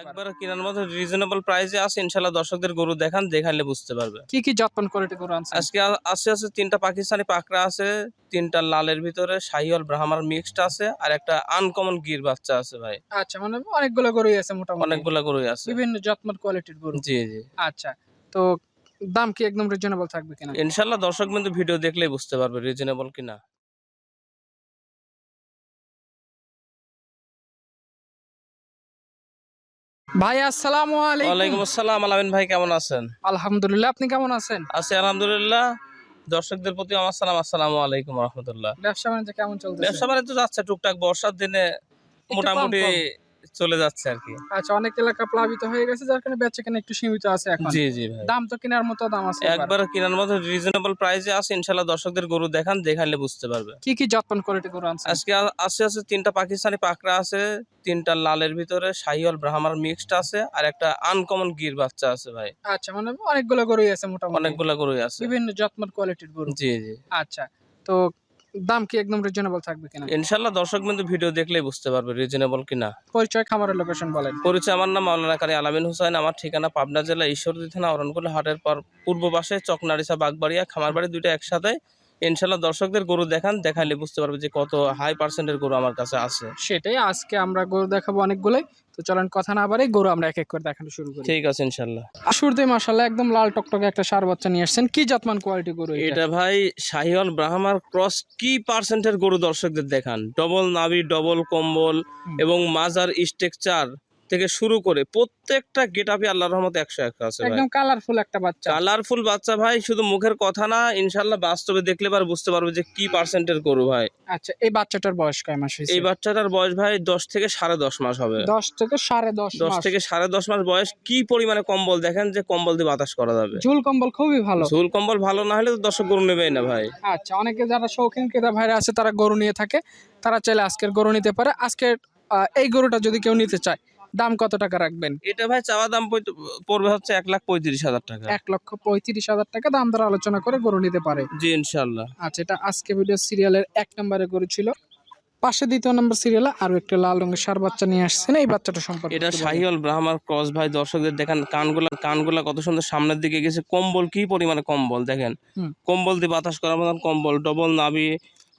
একবার কেনার মতো রিজনেবল প্রাইসে আছে দর্শকদের গরু দেখান দেখালে বুঝতে পারবে। কি কি যত্ন কোয়ালিটি গরু আজকে আছে আছে তিনটা পাকিস্তানি পাকড়া আছে তিনটা লালের ভিতরে শাহিওয়াল ব্রাহ্মার মিক্সড আছে আর একটা আনকমন গির বাচ্চা আছে ভাই। আচ্ছা মানে অনেকগুলো গরুই আছে মোটামুটি। অনেকগুলা গরুই আছে। বিভিন্ন যত্ন কোয়ালিটির গরু। জি জি। আচ্ছা তো দাম কি একদম রিজনেবল থাকবে কিনা? ইনশাল্লাহ দর্শক কিন্তু ভিডিও দেখলেই বুঝতে পারবে রিজনেবল কিনা। ভাই আসসালামু আলাইকুম। ওয়ালাইকুম আসসালাম আলামিন ভাই কেমন আছেন? আলহামদুলিল্লাহ আপনি কেমন আছেন? আছি আলহামদুলিল্লাহ। দর্শকদের প্রতি আমার সালাম আসসালামু আলাইকুম রহমতুল্লাহ। ব্যবসা বাণিজ্য কেমন চলছে ব্যবসা বাণিজ্য যাচ্ছে টুকটাক বর্ষার দিনে মোটামুটি। চলে যাচ্ছে আর কি। আচ্ছা অনেক এলাকা প্লাবিত হয়ে গেছে যার কারণে বেচা কেনা একটু সীমিত আছে এখন। জি জি ভাই। দাম তো কেনার মতো দাম আছে একবার কেনার মতো রিজনেবল প্রাইসে আছে ইনশাল্লাহ দর্শকদের গরু দেখান দেখালে বুঝতে পারবে। কি কি যত্ন কোয়ালিটি গরু আনছেন? আজকে আছে আছে তিনটা পাকিস্তানি পাকড়া আছে তিনটা লালের ভিতরে শাহিওয়াল ব্রাহ্মার মিক্সড আছে আর একটা আনকমন গির বাচ্চা আছে ভাই। আচ্ছা মানে অনেকগুলো গরুই আছে মোটামুটি। অনেকগুলা গরুই আছে। বিভিন্ন যত্ন কোয়ালিটির গরু। জি জি। আচ্ছা তো দাম কি একদম রিজনেবল থাকবে কিনা? ইনশাল্লাহ দর্শক বিন্দু ভিডিও দেখলেই বুঝতে পারবে রিজনেবল কিনা। পরিচয় খামারের লোকেশন বলেন। পরিচয় আমার নাম মাওলানা কারি আলামিন হুসাইন আমার ঠিকানা পাবনা জেলা ঈশ্বরদী থানা অরণকুল হাটের পর পূর্ব পাশে চকনারিসা বাগবাড়িয়া খামারবাড়ি দুইটা একসাথে। ইনশাল্লাহ দর্শকদের গরু দেখান দেখালে বুঝতে পারবে যে কত হাই পার্সেন্টের গরু আমার কাছে আছে। সেটাই আজকে আমরা গরু দেখাবো অনেকগুলোই। তো চলেন কথা না বাড়াই গরু আমরা এক এক করে দেখানো শুরু করি। ঠিক আছে ইনশাল্লাহ। শুরুতে মাসাল্লাহ একদম লাল টকটকে একটা সার বাচ্চা নিয়ে আসছেন। কি জাতমান কোয়ালিটি গরু এটা? এটা ভাই শাহিওয়াল ব্রাহ্মার ক্রস কি পার্সেন্টের গরু দর্শকদের দেখান? ডবল নাভি ডবল কম্বল এবং মাজার স্ট্রাকচার থেকে শুরু করে প্রত্যেকটা গেটাপে আল্লাহর রহমতে একশো একশো আছে একদম কালারফুল একটা বাচ্চা। কালারফুল বাচ্চা ভাই শুধু মুখের কথা না ইনশাল্লাহ বাস্তবে দেখলে পার বুঝতে পারবে যে কি পার্সেন্টের গরু ভাই। আচ্ছা এই বাচ্চাটার বয়স কয় মাস হয়েছে? এই বাচ্চাটার বয়স ভাই দশ থেকে সাড়ে দশ মাস হবে। দশ থেকে সাড়ে দশ দশ থেকে সাড়ে দশ মাস বয়স কি পরিমাণে কম্বল দেখেন যে কম্বল দিয়ে বাতাস করা যাবে। ঝুল কম্বল খুবই ভালো। ঝুল কম্বল ভালো না হলে তো দর্শক গরু নেবেই না ভাই। আচ্ছা অনেকে যারা শৌখিন ক্রেতা ভাইরা আছে তারা গরু নিয়ে থাকে তারা চাইলে আজকের গরু নিতে পারে। আজকের এই গরুটা যদি কেউ নিতে চায় দাম কত টাকা রাখবেন? এটা ভাই চাওয়া দাম পড়বে হচ্ছে এক লাখ পঁয়ত্রিশ হাজার টাকা। এক লক্ষ পঁয়ত্রিশ হাজার টাকা দাম দর আলোচনা করে গরু নিতে পারে। জি ইনশাল্লাহ আচ্ছা এটা আজকে ভিডিও সিরিয়ালের এক নম্বরে গরু ছিল। পাশে দ্বিতীয় নম্বর সিরিয়ালে আরও একটা লাল রঙের সার বাচ্চা নিয়ে আসছেন। এই বাচ্চাটা সম্পর্কে এটা। শাহিওয়াল ব্রাহ্মার ক্রস ভাই দর্শকদের দেখেন কানগুলা কানগুলা কত সুন্দর সামনের দিকে গেছে। কম্বল কি পরিমাণে কম্বল দেখেন? কম্বল দিয়ে বাতাস করার মতন কম্বল ডবল নাভি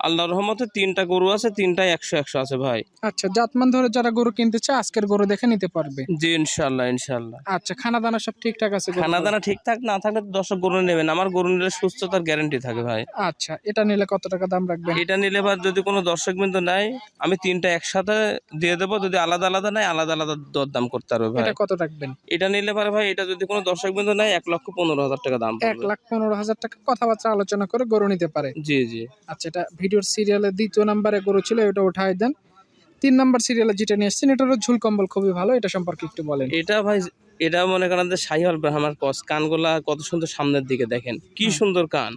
আল্লাহ রহমতে তিনটা গরু আছে তিনটাই একশো একশো আছে ভাই। আচ্ছা জাতমান ধরে যারা গরু কিনতে চায় আজকের গরু দেখে নিতে পারবে? জি ইনশাল্লাহ ইনশাল্লাহ। আচ্ছা খানা দানা সব ঠিকঠাক আছে খানা দানা ঠিকঠাক না থাকলে তো দর্শক গরু নেবেন। আমার গরু নিলে সুস্থতার গ্যারান্টি থাকে ভাই। আচ্ছা এটা নিলে কত টাকা দাম রাখবেন? এটা নিলে এবার যদি কোনো দর্শক বিন্দু নেয় আমি তিনটা একসাথে দিয়ে দেবো। যদি আলাদা আলাদা নেয় আলাদা আলাদা দরদাম করতে পারবে ভাই। এটা কত রাখবেন? এটা নিলে পারে ভাই এটা যদি কোনো দর্শক বিন্দু নেয় এক লক্ষ পনেরো হাজার টাকা দাম এক লাখ পনেরো হাজার টাকা কথাবার্তা আলোচনা করে গরু নিতে পারে। জি জি। আচ্ছা এটা ভিডিওর সিরিয়ালের দ্বিতীয় নাম্বারে গরু ছিল এটা উঠাই দেন। তিন নাম্বার সিরিয়ালে যেটা নিয়ে এসেছেন এটারও ঝুল কম্বল খুবই ভালো এটা সম্পর্কে একটু বলেন। এটা ভাই এটা মনে করেন যে শাহিওয়াল ব্রাহ্মার কস কানগুলা কত সুন্দর সামনের দিকে দেখেন কি সুন্দর কান।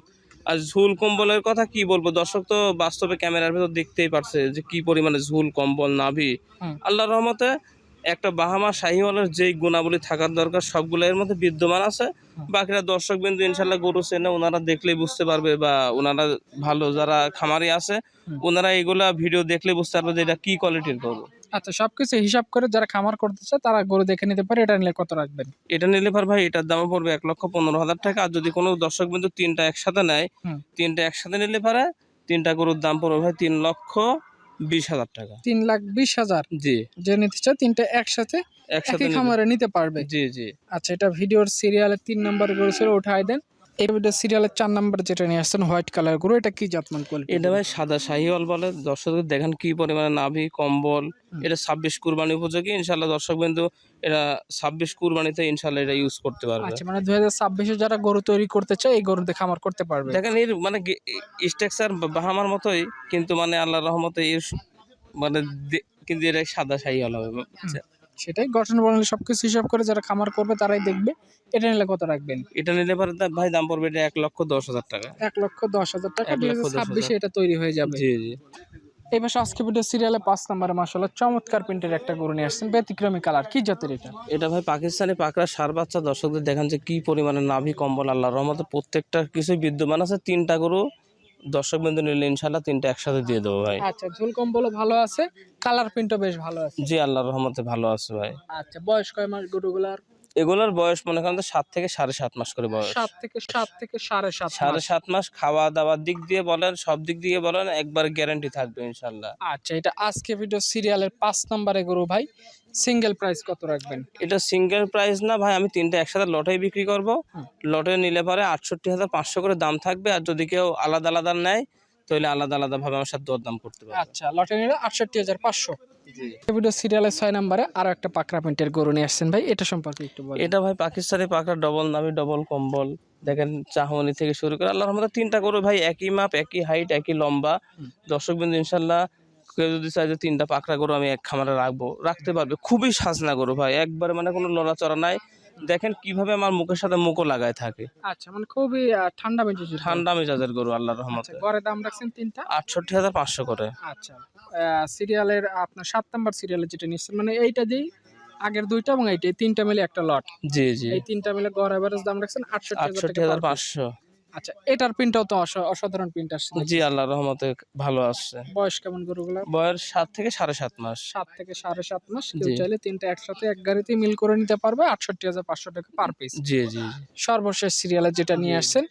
আর ঝুল কম্বলের কথা কি বলব দর্শক তো বাস্তবে ক্যামেরার ভেতর দেখতেই পারছে যে কি পরিমাণে ঝুল কম্বল নাভি। আল্লাহ রহমতে একটা বাহামা শাহিওয়ালের যেই গুণাবলী থাকার দরকার সবগুলো এর মধ্যে বিদ্যমান আছে। বাকিরা দর্শক বিন্দু ইনশাল্লাহ গরু চেনে ওনারা দেখলেই বুঝতে পারবে বা ওনারা ভালো যারা খামারি আছে ওনারা এগুলা ভিডিও দেখলে বুঝতে পারবে যে এটা কি কোয়ালিটির গরু। আচ্ছা সবকিছু হিসাব করে যারা খামার করতে চায় তারা গরু দেখে নিতে পারে এটা নিলে কত রাখবেন? এটা নিলে পার ভাই এটার দাম পড়বে এক লক্ষ পনেরো হাজার টাকা। আর যদি কোনো দর্শক বিন্দু তিনটা একসাথে নেয় তিনটা একসাথে নিলে পারে তিনটা গরুর দাম পড়বে ভাই তিন লক্ষ বিশ হাজার টাকা। তিন লাখ বিশ হাজার? জি। যে নিতে চায় তিনটা একসাথে একসাথে খামারে নিতে পারবে? জি জি। আচ্ছা এটা ভিডিওর সিরিয়ালের তিন নম্বর গরু ছিল উঠাই দেন। সিরিয়ালের চার নম্বর যেটা নিয়ে আসছেন হোয়াইট কালার গরু এটা কি জাতমান কোয়ালিটি এটা ভাই সাদা শাহিওয়াল বলে। দর্শকদের দেখেন কি পরিমাণে নাভি কম্বল এটা ছাব্বিশ কুরবানি উপযোগী। ইনশাল্লাহ দর্শক বিন্দু এটা ছাব্বিশ কুরবানিতে ইনশাল্লাহ এটা ইউজ করতে পারবে। আচ্ছা মানে দুই হাজার ছাব্বিশে যারা গরু তৈরি করতে চায় এই খামার করতে পারবে। দেখেন এর মানে স্ট্রাকচার বাহামার মতোই কিন্তু মানে আল্লাহ রহমতে এর মানে কিন্তু এটা সাদা শাহিওয়াল হবে। বুঝছেন? সেটাই গঠন বর্ণনা সবকিছু হিসাব করে যারা খামার করবে তারাই দেখবে। এটা নিলে কত রাখবেন? এটা নিলে পারে তা- ভাই দাম পড়বে এটা এক লক্ষ দশ হাজার টাকা। এক লক্ষ দশ হাজার টাকা এক দুই লক্ষ হাজার দশ ছাব্বিশে হাজার। এটা তৈরি হয়ে যাবে। জি জি। এই পাশে আজকে ভিডিও সিরিয়ালে পাঁচ নম্বরে মাসাল্লাহ চমৎকার প্রিন্টের একটা গরু নিয়ে আসছেন। ব্যতিক্রমী কালার কি জাতের এটা? এটা ভাই পাকিস্তানি পাকড়া সার বাচ্চা দর্শকদের দেখান যে কি পরিমাণে নাভি কম্বল আল্লাহ রহমতে প্রত্যেকটা কিছুই বিদ্যমান আছে। তিনটা গরু দর্শক বিন্দু নিলে ইনশাল্লাহ তিনটা একসাথে দিয়ে দেবো ভাই। আচ্ছা ঝুল কম্বলও ভালো আছে কালার প্রিন্টও বেশ ভালো আছে। জি আল্লাহর রহমতে ভালো আছে ভাই। আচ্ছা বয়স কয় মাস গরুগুলার? এগুলোর বয়স মনে করেন তো সাত থেকে সাড়ে সাত মাস করে বয়স। সাত থেকে সাত থেকে সাড়ে সাত সাড়ে সাত মাস খাওয়া দাওয়ার দিক দিয়ে বলেন সব দিক দিয়ে বলেন একবার গ্যারান্টি থাকবে ইনশাল্লাহ আচ্ছা এটা আজকে ভিডিও সিরিয়ালের পাঁচ নম্বরে গরু ভাই সিঙ্গেল প্রাইস কত রাখবেন? এটা সিঙ্গেল প্রাইস না ভাই আমি তিনটা একসাথে লটেই বিক্রি করব। লটে নিলে পরে আটষট্টি হাজার পাঁচশো করে দাম থাকবে আর যদি কেউ আলাদা আলাদা নেয় তাহলে আলাদা আলাদা ভাবে আমার সাথে দরদাম করতে পারবে। আচ্ছা লটে নিলে আটষট্টি হাজার পাঁচশো। ভিডিও সিরিয়ালের ছয় নম্বরে আরও একটা পাকড়া প্রিন্টের গরু নিয়ে আসছেন ভাই এটা সম্পর্কে একটু বলেন। এটা ভাই পাকিস্তানি পাকড়া ডবল নামি ডবল কম্বল। দেখেন চাহমনি থেকে শুরু করে আল্লাহর মধ্যে তিনটা গরু ভাই একই মাপ একই হাইট একই লম্বা। দর্শক বিন্দু ইনশাল্লাহ কেউ যদি চায় যে তিনটা পাকড়া গরু আমি এক খামারে রাখব রাখতে পারবে। খুবই সাজনা গরু ভাই একবারে মানে কোনো লড়াচড়া নাই। দেখেন কীভাবে আমার মুখের সাথে মুখও লাগায় থাকে। আচ্ছা মানে খুবই ঠান্ডা মেজাজ ঠান্ডা মেজাজের গরু আল্লাহর আচ্ছা রহমতে। গড়ে দাম রাখছেন তিনটা? আটষট্টি হাজার পাঁচশো করে। আচ্ছা সিরিয়ালের আপনার সাত নাম্বার সিরিয়ালে যেটা নিচ্ছেন মানে এইটা দেই আগের দুইটা এবং এইটা এই তিনটা মিলে একটা লট। জি জি। এই তিনটা মিলে গড় এভারেজ দাম রাখছেন আটষট্টি হাজার। পাঁচশো। আচ্ছা এটার প্রিন্টটাও তো অসাধারণ প্রিন্ট আসছে জি আল্লাহর রহমতে ভালো আসছে। বয়স কেমন গরুগুলা? বয়স সাত থেকে সাড়ে সাত মাস। সাত থেকে সাড়ে সাত মাস। কেউ চাইলে তিনটা একসাথে এক গাড়িতে মিল করে নিতে পারবে। আটষট্টি হাজার পাঁচশো টাকা পার পিস জি জি। সর্বশেষ সিরিয়ালে যেটা নিয়ে আসছেন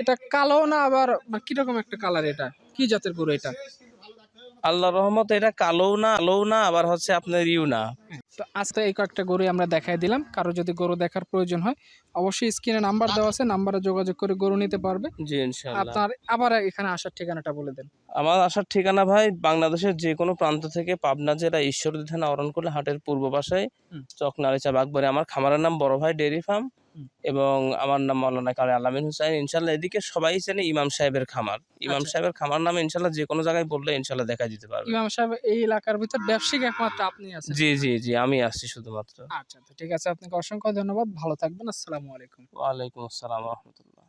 এটা কালো না আবার মানে কীরকম একটা কালার এটা? কি জাতের গরু এটা? আল্লাহর রহমতে এটা কালোও না আলোও না আবার হচ্ছে আপনার ইউ না। তো আজকে এই কয়েকটা গরু আমরা দেখাই দিলাম। কারও যদি গরু দেখার প্রয়োজন হয় অবশ্যই স্ক্রিনে নাম্বার দেওয়া আছে নাম্বারে যোগাযোগ করে গরু নিতে পারবে। জি ইনশাআল্লাহ। আপনার আবার এখানে আসার ঠিকানাটা বলে দেন। আমার আসার ঠিকানা ভাই বাংলাদেশের যে কোনো প্রান্ত থেকে পাবনা জেলা ঈশ্বরদী থানা অরণকুলা হাটের পূর্ব পাশে হুম। চকনারিচা বাগবাড়ি। আমার খামারের নাম বড় ভাই ডেয়ারি ফার্ম। এবং আমার নাম মৌলানা কালে আলামিন হুসাইন। ইনশাল্লাহ এদিকে সবাই চেনে ইমাম সাহেবের খামার। ইমাম আচ্ছা। সাহেবের খামার নামে ইনশাল্লাহ যে কোনো জায়গায় বললে ইনশাল্লাহ দেখা দিতে পারবে। ইমাম সাহেব এই এলাকার ভিতর ব্যবসায়িক একমাত্র আপনি আছেন। জি জি জি আমি আসছি শুধুমাত্র। আচ্ছা তো ঠিক আছে আপনাকে অসংখ্য ধন্যবাদ। ভালো থাকবেন আসসালামু আলাইকুম। ওয়ালাইকুম আসসালাম রহমতুল্লাহ।